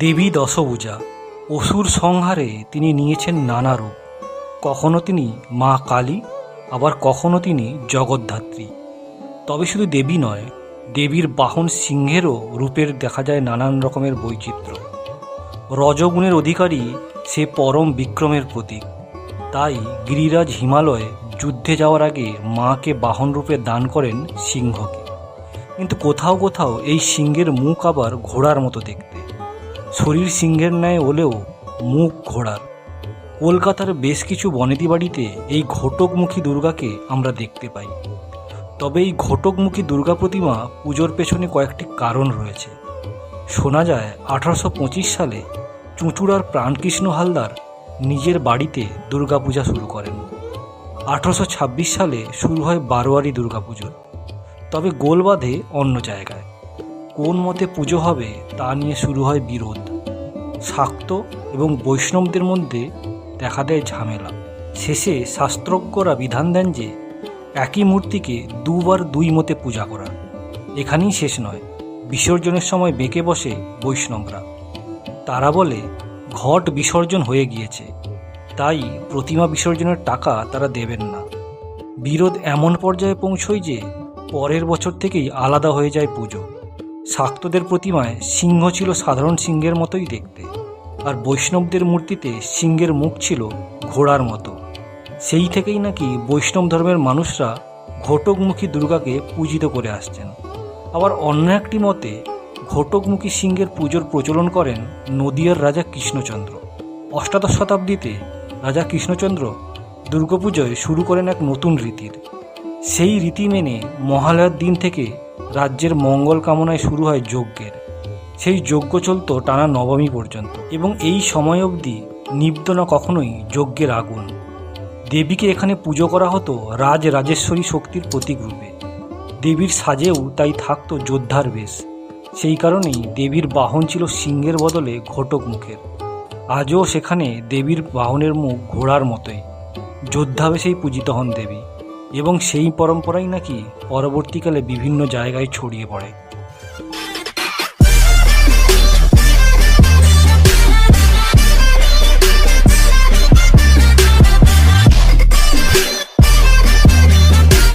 দেবী দশভূজা, অসুর সংহারে তিনি নিয়েছেন নানা রূপ। কখনো তিনি মা কালী, আবার কখনো তিনি জগদ্ধাত্রী। তবে শুধু দেবী নয়, দেবীর বাহন সিংহেরও রূপের দেখা যায় নানান রকমের বৈচিত্র্য। রজগুণের অধিকারী সে পরম বিক্রমের প্রতীক। তাই গিরিরাজ হিমালয়ে যুদ্ধে যাওয়ার আগে মাকে বাহন রূপে দান করেন সিংহকে। কিন্তু কোথাও কোথাও এই সিংহের মুখ আবার ঘোড়ার মতো দেখতে। শরীর সিংহের ন্যায় হলেও মুখ ঘোড়ার। কলকাতার বেশ কিছু বনেদি বাড়িতে এই ঘটকমুখী দুর্গাকে আমরা দেখতে পাই। তবে এই ঘটকমুখী দুর্গা প্রতিমা পুজোর পেছনে কয়েকটি কারণ রয়েছে। শোনা যায়, আঠারোশো পঁচিশ সালে চুঁচুড়ার প্রাণকৃষ্ণ হালদার নিজের বাড়িতে দুর্গাপূজা শুরু করেন। আঠারোশো ছাব্বিশ সালে শুরু হয় বারোয়ারি দুর্গাপুজো তবে গোল বাঁধে অন্য জায়গায়। কোন মতে পুজো হবে তা নিয়ে শুরু হয় বিরোধ। শাক্ত এবং বৈষ্ণবদের মধ্যে দেখা দেয় ঝামেলা। শেষে শাস্ত্রজ্ঞরা বিধান দেন যে, একই মূর্তিকে দুবার দুই মতে পূজা করা। এখানেই শেষ নয়, বিসর্জনের সময় বেঁকে বসে বৈষ্ণবরা। তারা বলে, ঘট বিসর্জন হয়ে গিয়েছে। তাই প্রতিমা বিসর্জনের টাকা তারা দেবেন না। বিরোধ এমন পর্যায়ে পৌঁছয় যে, পরের বছর থেকেই আলাদা হয়ে যায় পুজো। শাক্তদের প্রতিমায় সিংহ ছিল সাধারণ সিংহের মতোই দেখতে, আর বৈষ্ণবদের মূর্তিতে সিংহের মুখ ছিল ঘোড়ার মতো। সেই থেকেই নাকি বৈষ্ণব ধর্মের মানুষরা ঘটকমুখী দুর্গাকে পূজিত করে আসছেন। আবার অন্য একটি মতে, ঘটকমুখী সিংহের পুজোর প্রচলন করেন নদিয়ার রাজা কৃষ্ণচন্দ্র। অষ্টাদশ শতাব্দীতে রাজা কৃষ্ণচন্দ্র দুর্গাপুজোয় শুরু করেন এক নতুন রীতির। সেই রীতি মেনে মহালয়ার দিন থেকে রাজ্যের মঙ্গল কামনায় শুরু হয় যজ্ঞের। সেই যজ্ঞ চলত টানা নবমী পর্যন্ত এবং এই সময় অবধি নিব্ধ না কখনোই যজ্ঞের আগুন। দেবীকে এখানে পুজো করা হতো রাজ রাজেশ্বরী শক্তির প্রতীক রূপে দেবীর সাজেও তাই থাকতো যোদ্ধার বেশ। সেই কারণেই দেবীর বাহন ছিল সিংহের বদলে ঘটক মুখের। আজও সেখানে দেবীর বাহনের মুখ ঘোড়ার মতোই। যোদ্ধা বেশেই পূজিত হন দেবী। এবং সেই পরম্পরাই নাকি পরবর্তীকালে বিভিন্ন জায়গায় ছড়িয়ে পড়ে।